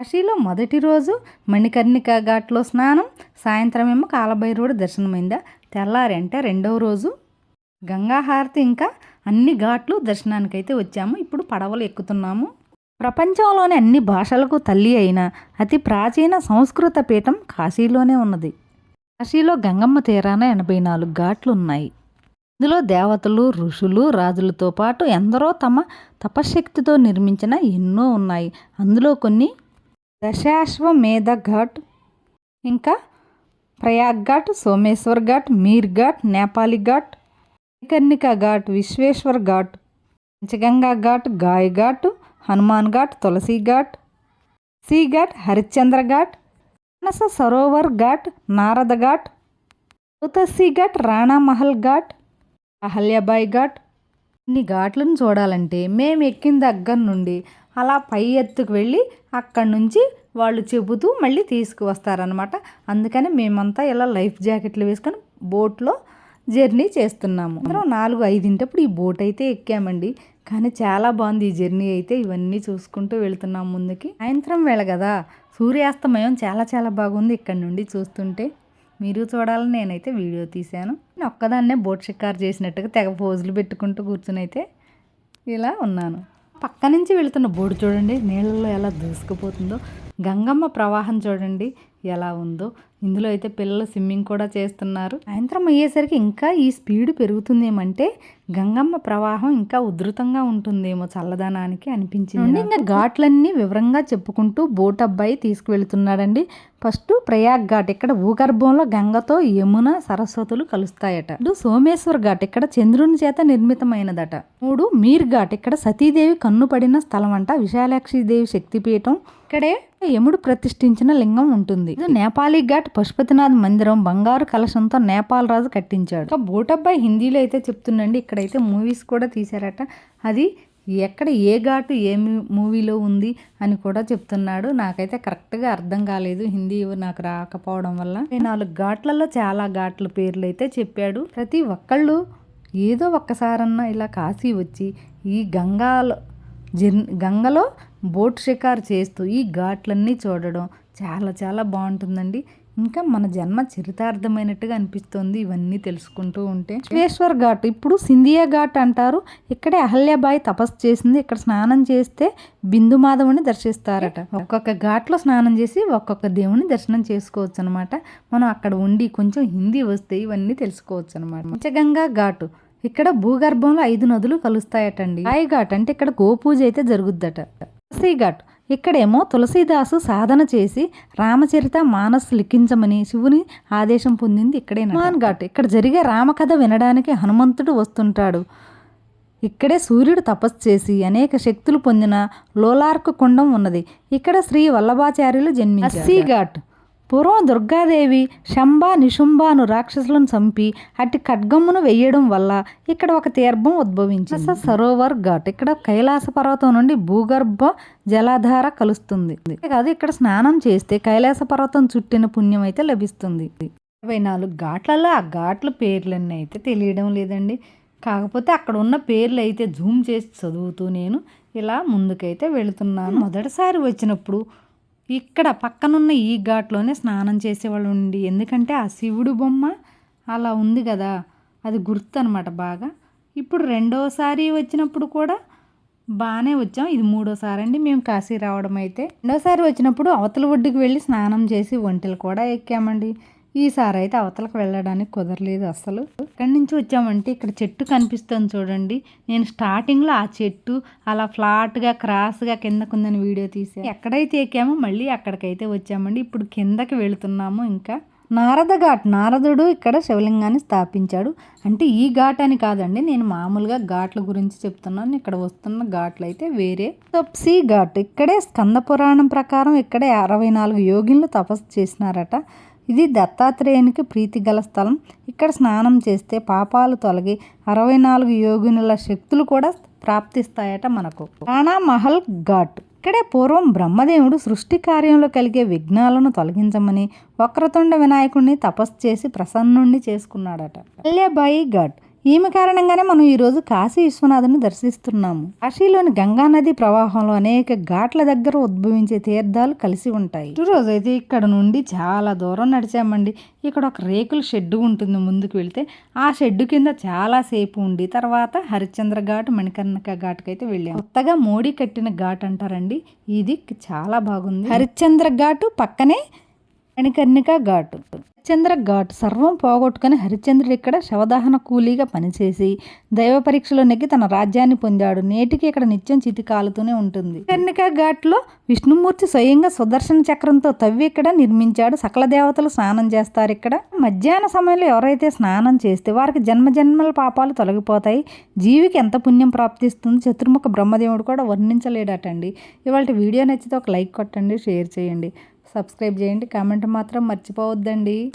కాశీలో మొదటి రోజు మణికర్ణిక ఘాట్లో స్నానం సాయంత్రం ఏమో కాలభైరవుడు దర్శనమైందా? తెల్లారి అంటే రెండవ రోజు. గంగాహారతి ఇంకా అన్ని ఘాట్లు దర్శనానికైతే వచ్చాము. ఇప్పుడు పడవలు ఎక్కుతున్నాము. ప్రపంచంలోని అన్ని భాషలకు తల్లి అయిన అతి ప్రాచీన సంస్కృత పీఠం కాశీలోనే ఉన్నది. కాశీలో గంగమ్మ తీరాన ఎనభై నాలుగు ఘాట్లు ఉన్నాయి ఇందులో దేవతలు ఋషులు రాజులతో పాటు ఎందరో తమ తపశ్శక్తితో నిర్మించిన ఎన్నో ఉన్నాయి. అందులో కొన్ని దశాశ్వమేధ ఘాట్ ఇంకా ప్రయాగ్ ఘాట్ సోమేశ్వర్ ఘాట్ మీర్ ఘాట్ నేపాలి ఘాట్ కర్ణిక ఘాట్ విశ్వేశ్వర్ ఘాట్ పంచగంగా ఘాట్ గాయ్ ఘాట్ హనుమాన్ ఘాట్ తులసి ఘాట్ సీ ఘాట్ హరిశ్చంద్ర ఘాట్ మానస సరోవర్ ఘాట్ నారద ఘాట్ ఉతస్సి ఘాట్ రాణామహల్ ఘాట్ అహల్యాబాయ్ ఘాట్. ఇన్ని ఘాట్లను చూడాలంటే మేము ఎక్కిన దగ్గర నుండి అలా పై ఎత్తుకు వెళ్ళి అక్కడి నుంచి వాళ్ళు చెబుతూ మళ్ళీ తీసుకువస్తారనమాట అందుకని మేమంతా ఇలా లైఫ్ జాకెట్లు వేసుకొని బోట్లో జర్నీ చేస్తున్నాము. అందరం నాలుగు ఐదింటప్పుడు ఈ బోట్ అయితే ఎక్కామండి. కానీ చాలా బాగుంది ఈ జర్నీ అయితే. ఇవన్నీ చూసుకుంటూ వెళ్తున్నాం ముందుకి. సాయంత్రం వేళ కదా. సూర్యాస్తమయం చాలా చాలా బాగుంది ఇక్కడ నుండి చూస్తుంటే. మీరు చూడాలని నేనైతే వీడియో తీశాను. నేను ఒక్కదాన్నే బోట్ షికారు చేసినట్టుగా తెగ పోజులు పెట్టుకుంటూ కూర్చుని అయితే ఇలా ఉన్నాను. పక్క నుంచి వెళుతున్న బోర్డు చూడండి నీళ్ళల్లో ఎలా దూసుకుపోతుందో. గంగమ్మ ప్రవాహం చూడండి ఎలా ఉందో. ఇందులో అయితే పిల్లలు స్విమ్మింగ్ కూడా చేస్తున్నారు. సాయంత్రం అయ్యేసరికి ఇంకా ఈ స్పీడ్ పెరుగుతుందేమంటే గంగమ్మ ప్రవాహం ఇంకా ఉధృతంగా ఉంటుందేమో చల్లదనానికి అనిపించింది ఇంకా ఘాట్లన్నీ వివరంగా చెప్పుకుంటూ బోట్ అబ్బాయి తీసుకువెళ్తున్నాడండి. ఫస్ట్ ప్రయాగ్ ఘాట్ ఇక్కడ భూగర్భంలో గంగతో యమున సరస్వతులు కలుస్తాయట. ఇటు సోమేశ్వర్ ఘాట్ ఇక్కడ చంద్రుని చేత నిర్మితమైనదట. మూడు మీర్ ఘాట్ ఇక్కడ సతీదేవి కన్ను పడిన స్థలం అంట విశాలాక్షిదేవి శక్తిపీఠం ఇక్కడే యముడు ప్రతిష్ఠించిన లింగం ఉంటుంది. ఇది నేపాలీ ఘాట్ పశుపతినాథ్ మందిరం బంగారు కలశంతో నేపాల్ రాజు కట్టించాడు. బూటబ్బాయి బోటబ్బాయి హిందీలో అయితే చెప్తుండండి ఇక్కడైతే మూవీస్ కూడా తీశారట. అది ఎక్కడ ఏ ఘాటు ఏ మూవీలో ఉంది అని కూడా చెప్తున్నాడు. నాకైతే కరెక్ట్గా అర్థం కాలేదు హిందీ నాకు రాకపోవడం వల్ల. నాలుగు ఘాట్లలో చాలా ఘాట్ల పేర్లు అయితే చెప్పాడు. ప్రతి ఒక్కళ్ళు ఏదో ఒక్కసారన్నా ఇలా కాశీ వచ్చి ఈ గంగాలో జర్ గంగలో బోట్ షికార్ చేస్తూ ఈ ఘాట్లన్నీ చూడడం చాలా చాలా బాగుంటుందండి. ఇంకా మన జన్మ చరితార్థమైనట్టుగా అనిపిస్తుంది ఇవన్నీ తెలుసుకుంటూ ఉంటే. విశ్వేశ్వర్ ఘాట్ ఇప్పుడు సింధియా ఘాట్ అంటారు. ఇక్కడే అహల్యాబాయి తపస్సు చేసింది. ఇక్కడ స్నానం చేస్తే బిందు మాధవుని దర్శిస్తారట. ఒక్కొక్క ఘాట్లో స్నానం చేసి ఒక్కొక్క దేవుని దర్శనం చేసుకోవచ్చు అనమాట మనం అక్కడ ఉండి కొంచెం హిందీ వస్తే ఇవన్నీ తెలుసుకోవచ్చు అనమాట పంచగంగా ఘాటు ఇక్కడ భూగర్భంలో ఐదు నదులు కలుస్తాయటండి. రాయి ఘాట్ అంటే ఇక్కడ గోపూజ అయితే జరుగుద్దట. తులసి ఘాట్. ఇక్కడేమో తులసీదాసు సాధన చేసి రామచరిత మానస్ లిఖించమని శివుని ఆదేశం పొందింది ఇక్కడే హనుమాన్ ఘాట్. ఇక్కడ జరిగే రామకథ వినడానికి హనుమంతుడు వస్తుంటాడు. ఇక్కడే సూర్యుడు తపస్సు చేసి అనేక శక్తులు పొందిన లోలార్క కుండం ఉన్నది. ఇక్కడ శ్రీ వల్లభాచార్యులు జన్మించారు. ఘాట్. పూర్వం దుర్గాదేవి శంభ నిశుంభాను రాక్షసులను చంపి అట్టి ఖడ్గమ్మును వెయ్యడం వల్ల ఇక్కడ ఒక తీర్భం ఉద్భవించింది. సరోవర్ ఘాట్. ఇక్కడ కైలాస పర్వతం నుండి భూగర్భ జలాధార కలుస్తుంది. కాదు ఇక్కడ స్నానం చేస్తే కైలాస పర్వతం చుట్టిన పుణ్యం అయితే లభిస్తుంది. ఇరవై నాలుగు ఘాట్లలో ఆ ఘాట్ల పేర్లన్నీ అయితే తెలియడం లేదండి. కాకపోతే అక్కడ ఉన్న పేర్లు అయితే జూమ్ చేసి చదువుతూ నేను ఇలా ముందుకైతే వెళుతున్నాను. మొదటిసారి వచ్చినప్పుడు ఇక్కడ పక్కనున్న ఈ ఘాట్లోనే స్నానం చేసేవాళ్ళు ఉండి ఎందుకంటే ఆ శివుడు బొమ్మ అలా ఉంది కదా అది గుర్తు అనమాట బాగా. ఇప్పుడు రెండోసారి వచ్చినప్పుడు కూడా బాగానే వచ్చాం. ఇది మూడోసారి అండి మేము కాశీ రావడం అయితే రెండోసారి వచ్చినప్పుడు అవతల ఒడ్డుకు వెళ్ళి స్నానం చేసి ఒంటెలు కూడా ఎక్కామండి. ఈసారి అయితే అవతలకు వెళ్ళడానికి కుదరలేదు అసలు. ఇక్కడి నుంచి వచ్చామంటే ఇక్కడ చెట్టు కనిపిస్తుంది చూడండి. నేను స్టార్టింగ్లో ఆ చెట్టు అలా ఫ్లాట్గా క్రాస్గా కిందకుందని వీడియో తీసి. ఎక్కడైతే ఎక్కామో మళ్ళీ అక్కడికైతే వచ్చామండి. ఇప్పుడు కిందకి వెళుతున్నాము ఇంకా. నారద ఘాట్ నారదుడు ఇక్కడ శివలింగాన్ని స్థాపించాడు. అంటే ఈ ఘాట్ అని కాదండి నేను మామూలుగా ఘాట్ల గురించి చెప్తున్నాను. ఇక్కడ వస్తున్న ఘాట్లు అయితే వేరే. తప్సీ ఘాట్ ఇక్కడే స్కంద పురాణం ప్రకారం ఇక్కడే అరవై నాలుగు యోగిన్లు తపస్సు చేసినారట. ఇది దత్తాత్రేయునికి ప్రీతి గల స్థలం. ఇక్కడ స్నానం చేస్తే పాపాలు తొలగి అరవై నాలుగు యోగినుల శక్తులు కూడా ప్రాప్తిస్తాయట మనకు. మహల్ ఘాట్. ఇక్కడే పూర్వం బ్రహ్మదేవుడు సృష్టి కార్యంలో కలిగే విఘ్నాలను తొలగించమని వక్రతుండ వినాయకుడిని తపస్సు చేసి ప్రసన్నుణ్ణి చేసుకున్నాడట. అల్లెబాయి ఘాట్. ఈమె కారణంగానే మనం ఈరోజు కాశీ విశ్వనాథుని దర్శిస్తున్నాము. కాశీలోని గంగా నది ప్రవాహంలో అనేక ఘాట్ల దగ్గర ఉద్భవించే తీర్థాలు కలిసి ఉంటాయి. ఈ రోజు అయితే ఇక్కడ నుండి చాలా దూరం నడిచామండి. ఇక్కడ ఒక రేకుల షెడ్డు ఉంటుంది ముందుకు వెళ్తే. ఆ షెడ్డు కింద చాలా సేపు ఉండి తర్వాత హరిశ్చంద్ర ఘాట్ మణికర్ణిక ఘాట్కి అయితే వెళ్ళాము కొత్తగా మోడీ కట్టిన ఘాట్ అంటారండి. ఇది చాలా బాగుంది. హరిశ్చంద్ర ఘాటు పక్కనే మణికర్ణిక ఘాటు. హరిశ్చంద్ర ఘాట్ సర్వం పోగొట్టుకుని హరిశ్చంద్రుడు ఇక్కడ శవదహన కూలీగా పనిచేసి దైవ పరీక్షలో నెగ్గి తన రాజ్యాన్ని పొందాడు. నేటికి ఇక్కడ నిత్యం చితి కాలుతూనే ఉంటుంది. కర్ణిక ఘాట్లో విష్ణుమూర్తి స్వయంగా సుదర్శన చక్రంతో తవ్వి ఇక్కడ నిర్మించాడు. సకల దేవతలు స్నానం చేస్తారు ఇక్కడ. మధ్యాహ్న సమయంలో ఎవరైతే స్నానం చేస్తే వారికి జన్మ జన్మల పాపాలు తొలగిపోతాయి. జీవికి ఎంత పుణ్యం ప్రాప్తిస్తుంది చతుర్ముఖ బ్రహ్మదేవుడు కూడా వర్ణించలేడటండి. ఇవాళ వీడియో నచ్చితే ఒక లైక్ కొట్టండి షేర్ చేయండి. సబ్స్క్రైబ్ చేయండి. కామెంట్ మాత్రం మర్చిపోవద్దండి.